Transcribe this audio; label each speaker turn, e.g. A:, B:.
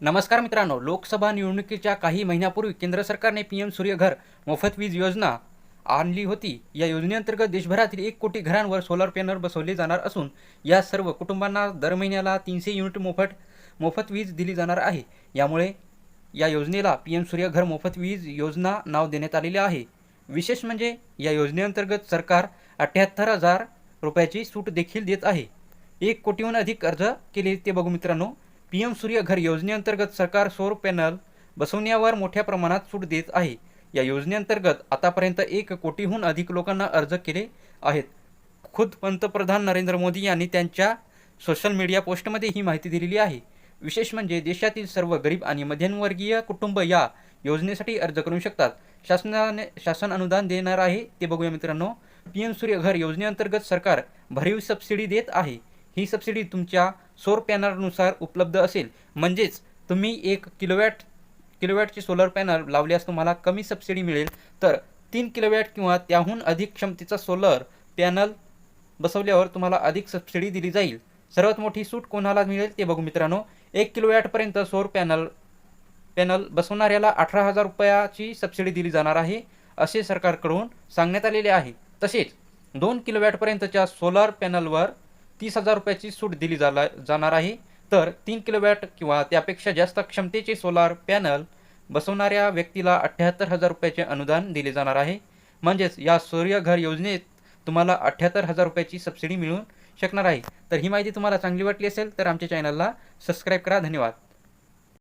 A: नमस्कार मित्रांनो लोकसभा निवडणुकीच्या काही महिन्यापूर्वी केंद्र सरकारने पी एम सूर्यघर मोफत वीज योजना आणली होती. या योजनेअंतर्गत देशभरातील एक कोटी घरांवर सोलर पॅनल बसवले जाणार असून या सर्व कुटुंबांना दर महिन्याला तीनशे युनिट मोफत मोफत वीज दिली जाणार आहे. यामुळे या योजनेला पी एम सूर्यघर मोफत वीज योजना नाव देण्यात आलेले आहे. विशेष म्हणजे या योजनेअंतर्गत सरकार अठ्ठ्याहत्तर हजार रुपयाची सूट देखील देत आहे. एक कोटीहून अधिक अर्ज केले ते बघू मित्रांनो. पी एम सूर्यघर योजनेअंतर्गत सरकार सौर पॅनल बसवण्यावर मोठ्या प्रमाणात सूट देत आहे. या योजनेअंतर्गत आतापर्यंत एक कोटीहून अधिक लोकांना अर्ज केले आहेत. खुद पंतप्रधान नरेंद्र मोदी यांनी त्यांच्या सोशल मीडिया पोस्टमध्ये ही माहिती दिलेली आहे. विशेष म्हणजे देशातील सर्व गरीब आणि मध्यमवर्गीय कुटुंब या योजनेसाठी अर्ज करू शकतात. शासनाने शासन अनुदान देणार आहे ते बघूया मित्रांनो. पी एम सूर्य घर योजनेअंतर्गत सरकार भरीव सबसिडी देत आहे. ही सबसिडी तुमच्या सौर पॅनलनुसार उपलब्ध असेल. म्हणजेच तुम्ही एक किलोवॅट किलोवॅटचे सोलर पॅनल लावल्यास तुम्हाला कमी सबसिडी मिळेल. तर तीन किलोवॅट किंवा त्याहून अधिक क्षमतेचा सोलर पॅनल बसवल्यावर तुम्हाला अधिक सबसिडी दिली जाईल. सर्वात मोठी सूट कोणाला मिळेल ते बघू मित्रांनो. एक किलोवॅटपर्यंत सौर पॅनल पॅनल बसवणाऱ्याला अठरा हजार रुपयाची सबसिडी दिली जाणार आहे असे सरकारकडून सांगण्यात आलेले आहे. तसेच दोन किलोवॅटपर्यंतच्या सोलार पॅनलवर तीस हजार रुपयाची सूट दिली जाला जाणार आहे. तर तीन किलोवॅट किंवा त्यापेक्षा जास्त क्षमतेचे सोलार पॅनल बसवणाऱ्या व्यक्तीला अठ्ठ्याहत्तर हजार रुपयाचे अनुदान दिले जाणार आहे. म्हणजेच या सूर्यघर योजनेत तुम्हाला अठ्ठ्याहत्तर हजार रुपयाची सबसिडी मिळू शकणार आहे. तर ही माहिती तुम्हाला चांगली वाटली असेल तर आमच्या चॅनलला सबस्क्राईब करा. धन्यवाद.